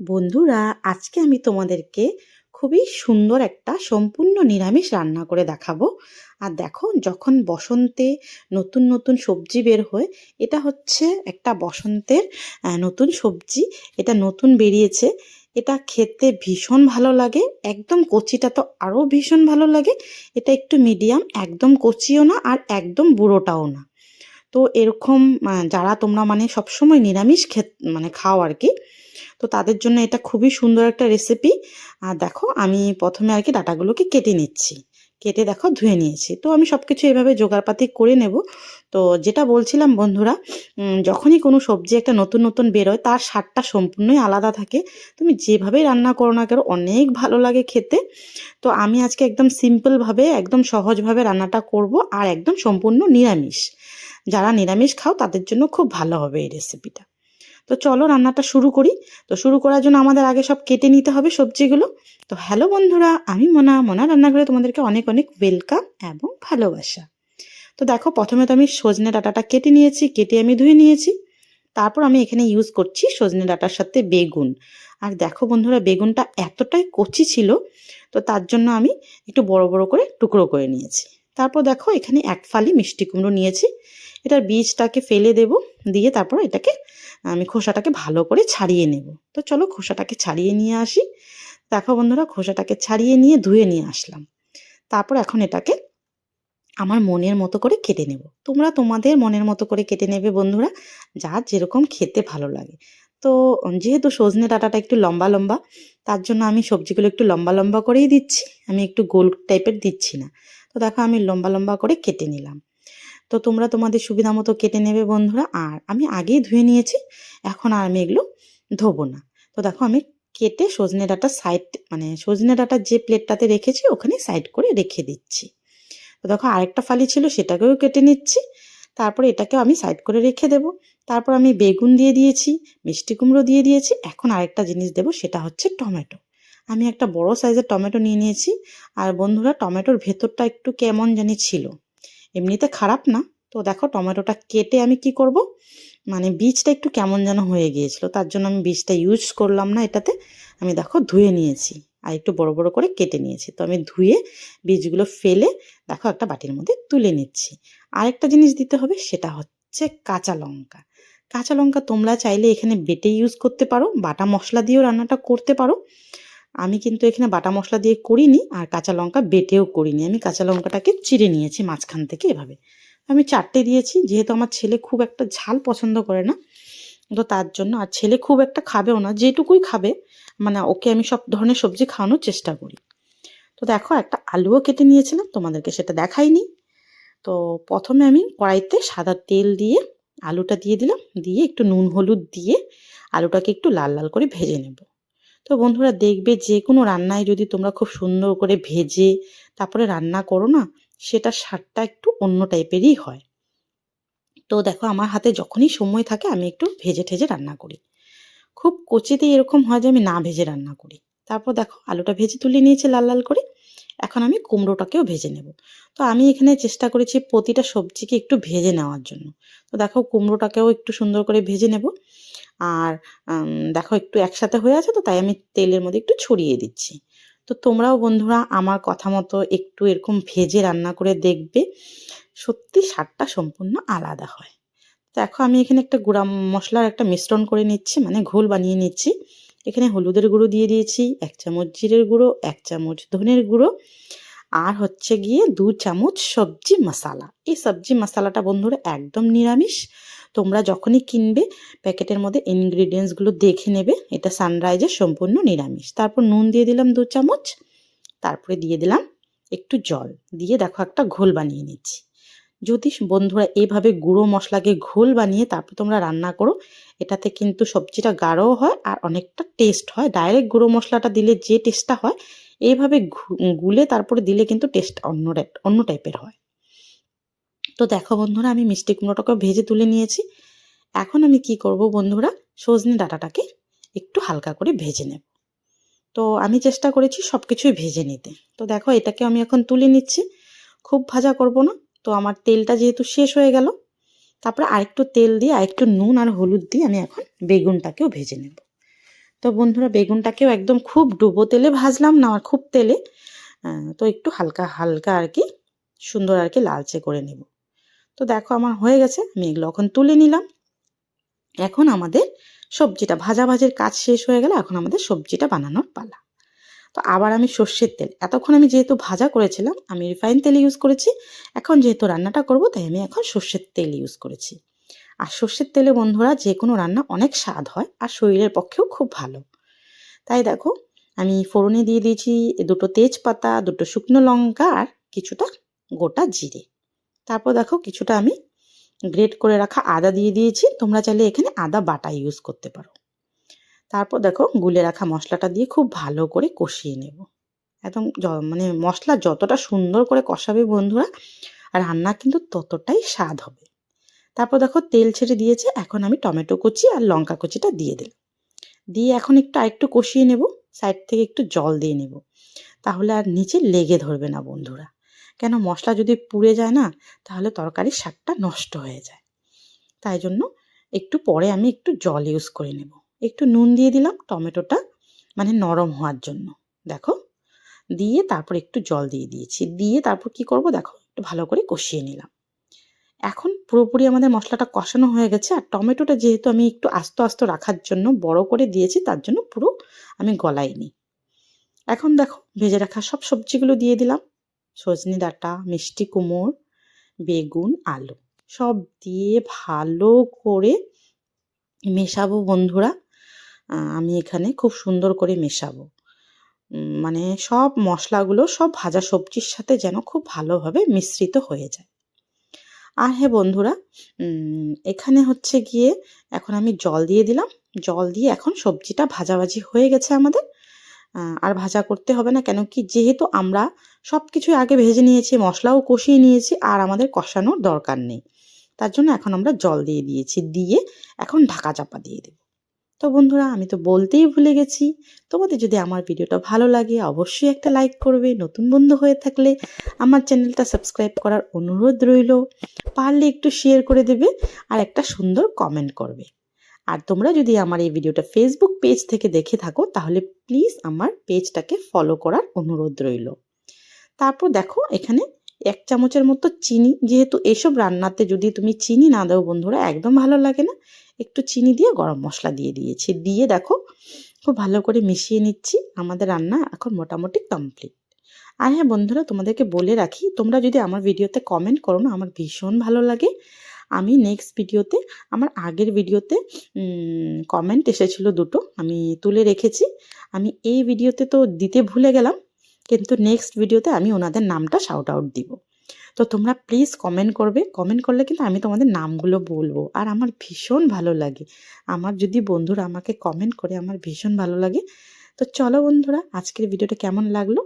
বন্ধুরা, আজকে আমি তোমাদেরকে খুবই সুন্দর একটা সম্পূর্ণ নিরামিষ রান্না করে দেখাবো। আর দেখো, যখন বসন্তে নতুন নতুন সবজি বের হয়, এটা হচ্ছে একটা বসন্তের নতুন সবজি। এটা নতুন বেরিয়েছে। এটা খেতে ভীষণ ভালো লাগে। একদম কচিটা তো আরও ভীষণ ভালো লাগে। এটা একটু মিডিয়াম, একদম কচিও না আর একদম বুড়োটাও না। তো এরকম যারা তোমরা মানে সবসময় নিরামিষ খেত মানে খাও আর কি তো তাদের জন্য এটা খুবই সুন্দর একটা রেসিপি আর দেখো, আমি প্রথমে আর কি ডাটাগুলোকে কেটে নিচ্ছি। কেটে দেখো, ধুয়ে নিয়েছি। তো আমি সব কিছু এভাবে জোগাড়পাতি করে নেব। তো যেটা বলছিলাম বন্ধুরা যখনই কোনো সবজি একটা নতুন নতুন বেরোয়, তার স্বাদটা সম্পূর্ণই আলাদা থাকে। তুমি যেভাবেই রান্না করো না কেন, অনেক ভালো লাগে খেতে। তো আমি আজকে একদম সিম্পলভাবে একদম সহজভাবে রান্নাটা করব আর একদম সম্পূর্ণ নিরামিষ। যারা নিরামিষ খাও, তাদের জন্য খুব ভালো হবে এই রেসিপিটা তো চলো রান্নাটা শুরু করি। তো শুরু করার জন্য আমাদের আগে সব কেটে নিতে হবে সবজিগুলো। তো হ্যালো বন্ধুরা, আমি মোনা। মোনা রান্নাঘরে তোমাদেরকে অনেক অনেক ওয়েলকাম এবং ভালোবাসা। তো দেখো, প্রথমে তো আমি সজনে ডাটাটা কেটে নিয়েছি, কেটে আমি ধুয়ে নিয়েছি। তারপর আমি এখানে ইউজ করছি সজনে ডাটার সাথে বেগুন। আর দেখো বন্ধুরা, বেগুনটা এতটাই কচি ছিল, তো তার জন্য আমি একটু বড় বড় করে টুকরো করে নিয়েছি। তারপর দেখো, এখানে এক ফালি মিষ্টি কুমড়ো নিয়েছি। এটার বীজটাকে ফেলে দেব, দিয়ে তারপর এটাকে আমি খোসাটাকে ভালো করে ছাড়িয়ে নেব। তো চলো খোসাটাকে ছাড়িয়ে নিয়ে আসি। দেখো বন্ধুরা, খোসাটাকে ছাড়িয়ে নিয়ে ধুয়ে নিয়ে আসলাম। তারপর এখন এটাকে আমার মনের মতো করে কেটে নেব। তোমরা তোমাদের মনের মতো করে কেটে নেবে বন্ধুরা যার যেরকম খেতে ভালো লাগে। তো যেহেতু সজনে ডাঁটাটা একটু লম্বা লম্বা, তার জন্য আমি সবজিগুলো একটু লম্বা লম্বা করেই দিচ্ছি। আমি একটু গোল টাইপের দিচ্ছি না। তো দেখো আমি লম্বা লম্বা করে কেটে নিলাম। তো তোমরা তোমাদের সুবিধা মতো কেটে নেবে বন্ধুরা। আর আমি আগেই ধুয়ে নিয়েছি, এখন আর আমি এগুলো ধোবো না। তো দেখো আমি কেটে সজনে ডাটা সাইড মানে সজনে ডাঁটা যে প্লেটটাতে রেখেছি, ওখানে সাইড করে রেখে দিচ্ছি। তো দেখো আরেকটা ফালি ছিল, সেটাকেও কেটে নিচ্ছি। তারপরে এটাকেও আমি সাইড করে রেখে দেব। তারপর আমি বেগুন দিয়ে দিয়েছি, মিষ্টি কুমড়ো দিয়ে দিয়েছি। এখন আরেকটা জিনিস দেব, সেটা হচ্ছে টমেটো। আমি একটা বড় সাইজের টমেটো নিয়ে নিয়েছি। আর বন্ধুরা টমেটোর ভেতরটা একটু কেমন জানি ছিল। এমনিতে খারাপ না। তো দেখো টমেটোটা কেটে আমি কি করব? মানে বীজটা একটু কেমন যেন হয়ে গিয়েছিল, তার জন্য আমি বীজটা ইউজ করলাম না এটাতে। আমি দেখো ধুয়ে নিয়েছি আর একটু বড় বড় করে কেটে নিয়েছি। তো আমি ধুয়ে বীজগুলো ফেলে দেখো একটা বাটির মধ্যে তুলে নিচ্ছি। আরেকটা জিনিস দিতে হবে সেটা হচ্ছে কাঁচা লঙ্কা। কাঁচা লঙ্কা তোমরা চাইলে এখানে বেটে ইউজ করতে পারো, বাটা মশলা দিয়েও রান্নাটা করতে পারো। আমি কিন্তু এখানে বাটা মশলা দিয়ে করিনি আর কাঁচা লঙ্কা বেটেও করিনি। আমি কাঁচা লঙ্কাটাকে চিড়ে নিয়েছি মাঝখান থেকে এভাবে। আমি চারটে দিয়েছি, যেহেতু আমার ছেলে খুব একটা ঝাল পছন্দ করে না, তো তার জন্য আর ছেলে খুব একটা খাবেও না, যেটুকুই খাবে মানে ওকে আমি সব ধরনের সবজি খাওয়ানোর চেষ্টা করি। তো দেখো, একটা আলুও কেটে নিয়েছিলাম, তোমাদেরকে সেটা দেখাইনি। তো প্রথমে আমি কড়াইতে সাদা তেল দিয়ে আলুটা দিয়ে দিলাম, দিয়ে একটু নুন হলুদ দিয়ে আলুটাকে একটু লাল লাল করে ভেজে নেব। তো বন্ধুরা দেখবে যে কোনো রান্নায় যদি তোমরা খুব সুন্দর করে ভেজে তারপরে রান্না করো না, সেটা স্বাদটা একটু অন্য টাইপেরই হয়। তো দেখো আমার হাতে যখনই সময় থাকে আমি একটু ভেজে ঠেজে রান্না করি। খুব কচিতে এরকম হয় যে আমি না ভেজে রান্না করি। তারপর দেখো আলুটা ভেজে তুলে নিয়েছে লাল লাল করে। এখন আমি কুমড়োটাকেও ভেজে নেব। তো আমি এখানে চেষ্টা করেছি প্রতিটা সবজিকে একটু ভেজে নেওয়ার জন্য। তো দেখো কুমড়োটাকেও একটু সুন্দর করে ভেজে নেব। আর দেখো একটু একসাথে হয়ে আছে তো, তাই আমি তেলের মধ্যে একটু ছড়িয়ে দিচ্ছি। তো তোমরাও বন্ধুরা আমার কথা মতো একটু এরকম ভেজে রান্না করে দেখবে, সত্যি স্বাদটা সম্পূর্ণ আলাদা হয়। দেখো আমি এখানে একটা গুঁড়া মশলার একটা মিশ্রণ করে নিচ্ছি মানে ঘোল বানিয়ে নিচ্ছি। এখানে হলুদের গুঁড়ো দিয়ে দিয়েছি, এক চামচ জিরের গুঁড়ো, এক চামচ ধনের গুঁড়ো, আর হচ্ছে গিয়ে দু চামচ সবজি মশলা। এই সবজি মশলাটা বন্ধুরা একদম নিরামিষ। তোমরা যখনই কিনবে, প্যাকেটের মধ্যে ইনগ্রিডিয়েন্টসগুলো দেখে নেবে, এটা সানরাইজের সম্পূর্ণ নিরামিষ। তারপর নুন দিয়ে দিলাম দু চামচ, তারপরে দিয়ে দিলাম একটু জল। দিয়ে দেখো একটা ঘোল বানিয়ে নিচ্ছি। যদি বন্ধুরা এইভাবে গুঁড়ো মশলাকে ঘোল বানিয়ে তারপর তোমরা রান্না করো, এটাতে কিন্তু সবজিটা গাঢ়ও হয় আর অনেকটা টেস্ট হয়। ডাইরেক্ট গুঁড়ো মশলাটা দিলে যে টেস্টটা হয় এইভাবে গুলে তারপরে দিলে কিন্তু টেস্ট অন্য অন্য টাইপের হয়। তো দেখো বন্ধুরা, আমি মিষ্টি কুমড়োটাকে ভেজে তুলে নিয়েছি। এখন আমি কি করব বন্ধুরা, সজনে ডাটাটাকে একটু হালকা করে ভেজে নেব। তো আমি চেষ্টা করেছি সব কিছুই ভেজে নিতে। তো দেখো, এটাকে আমি এখন তুলে নিচ্ছি। খুব ভাজা করব না। তো আমার তেলটা যেহেতু শেষ হয়ে গেল, তারপরে আরেকটু তেল দিয়ে, আরেকটু নুন আর হলুদ দিয়ে আমি এখন বেগুনটাকেও ভেজে নেব। তো বন্ধুরা, বেগুনটাকেও একদম খুব ডুবো তেলে ভাজলাম না, আর খুব তেলে তো একটু হালকা হালকা আর কি, সুন্দর আর কি লালচে করে নেব। তো দেখো আমার হয়ে গেছে, আমি এগুলো এখন তুলে নিলাম। এখন আমাদের সবজিটা ভাজা ভাজির কাজ শেষ হয়ে গেলে এখন আমাদের সবজিটা বানানোর পালা। তো আবার আমি সর্ষের তেল। এতক্ষণ আমি যেহেতু ভাজা করেছিলাম, আমি রিফাইন তেল ইউজ করেছি। এখন যেহেতু রান্নাটা করব, তাই আমি এখন সর্ষের তেল ইউজ করেছি। আর সর্ষের তেলে বন্ধুরা, যে কোনো রান্না অনেক স্বাদ হয় আর শরীরের পক্ষেও খুব ভালো। তাই দেখো, আমি ফোড়নে দিয়ে দিয়েছি দুটো তেজপাতা, দুটো শুকনো লঙ্কা আর কিছুটা গোটা জিরে। তারপর দেখো, কিছুটা আমি গ্রেট করে রাখা আদা দিয়ে দিয়েছি। তোমরা চাইলে এখানে আদা বাটা ইউজ করতে পারো। তারপর দেখো গুলে রাখা মশলাটা দিয়ে খুব ভালো করে কষিয়ে নেব। একদম মানে মশলা যতটা সুন্দর করে কষাবে বন্ধুরা, রান্না কিন্তু ততটাই স্বাদ হবে। তারপর দেখো তেল ছেড়ে দিয়েছে, এখন আমি টমেটো কুচি আর লঙ্কা কুচিটা দিয়ে দিলাম। দিয়ে এখন একটু আরেকটু কষিয়ে নেব, সাইড থেকে একটু জল দিয়ে নেব। তাহলে আর নিচে লেগে ধরবে না বন্ধুরা। কেন মশলা যদি পুড়ে যায় না, তাহলে তরকারির স্বাদটা নষ্ট হয়ে যায়। তাই জন্য একটু পরে আমি একটু জল ইউজ করে নেব। একটু নুন দিয়ে দিলাম টমেটোটা মানে নরম হওয়ার জন্য। দেখো, দিয়ে তারপর একটু জল দিয়ে দিয়েছি। দিয়ে তারপর কি করব? দেখো, একটু ভালো করে কষিয়ে নিলাম। এখন পুরোপুরি আমাদের মশলাটা কষানো হয়ে গেছে আর টমেটোটা যেহেতু আমি একটু আস্ত আস্ত রাখার জন্য বড় করে দিয়েছি, তার জন্য পুরো আমি গলাইনি। এখন দেখো, ভেজে রাখা সব সবজিগুলো দিয়ে দিলাম। সজনে ডাঁটা, মিষ্টি কুমড়, বেগুন, আলু সব দিয়ে ভালো করে মেশাবো বন্ধুরা। আমি এখানে খুব সুন্দর করে মেশাবো। মানে সব মশলাগুলো, সব ভাজা সবজির সাথে যেন খুব ভালোভাবে মিশ্রিত হয়ে যায়। আর হ্যাঁ বন্ধুরা এখানে হচ্ছে গিয়ে এখন আমি জল দিয়ে দিলাম। জল দিয়ে এখন সবজিটা ভাজাভাজি হয়ে গেছে আমাদের। আর ভাজা করতে হবে না কেন কি যেহেতু আমরা সব কিছু আগে ভেজে নিয়েছি, মশলাও কষিয়ে নিয়েছি, আর আমাদের কষানোর দরকার নেই। তার জন্য এখন আমরা জল দিয়ে দিয়েছি, দিয়ে এখন ঢাকা চাপা দিয়ে দেব। তো বন্ধুরা, আমি তো বলতেই ভুলে গেছি। তোমাদের যদি আমার ভিডিওটা ভালো লাগে, অবশ্যই একটা লাইক করবে। নতুন বন্ধু হয়ে থাকলে আমার চ্যানেলটা সাবস্ক্রাইব করার অনুরোধ রইল। পারলে একটু শেয়ার করে দেবে আর একটা সুন্দর কমেন্ট করবে। আর তোমরা যদি আমার এই ভিডিওটা ফেসবুক পেজ থেকে দেখে থাকো, তাহলে প্লিজ আমার পেজটাকে ফলো করার অনুরোধ রইল। তারপর দেখো, এখানে এক চামচের মতো চিনি, যেহেতু এসব রান্নাতে যদি তুমি চিনি না দাও বন্ধুরা, একদম ভালো লাগে না। একটু চিনি দিয়ে গরম মশলা দিয়ে দিয়েছি। দিয়ে দেখো, খুব ভালো করে মিশিয়ে নিচ্ছি। আমাদের রান্না এখন মোটামুটি কমপ্লিট আর হ্যাঁ বন্ধুরা, তোমাদেরকে বলে রাখি, তোমরা যদি আমার ভিডিওতে কমেন্ট করো না, আমার ভীষণ ভালো লাগে। আমি নেক্সট ভিডিওতে, আমার আগের ভিডিওতে কমেন্ট এসেছিল দুটো, আমি তুলে রেখেছি। আমি এই ভিডিওতে তো দিতে ভুলে গেলাম। কিন্তু নেক্সট ভিডিওতে আমি ওনাদের নামটা শাউট আউট দিব। তো তোমরা প্লিজ কমেন্ট করবে। কমেন্ট করলে কিন্তু আমি তোমাদের নামগুলো বলব। আর আমার ভীষণ ভালো লাগে। আমার যদি বন্ধুরা আমাকে কমেন্ট করে, আমার ভীষণ ভালো লাগে। তো চলো বন্ধুরা, আজকের ভিডিওটা কেমন লাগল?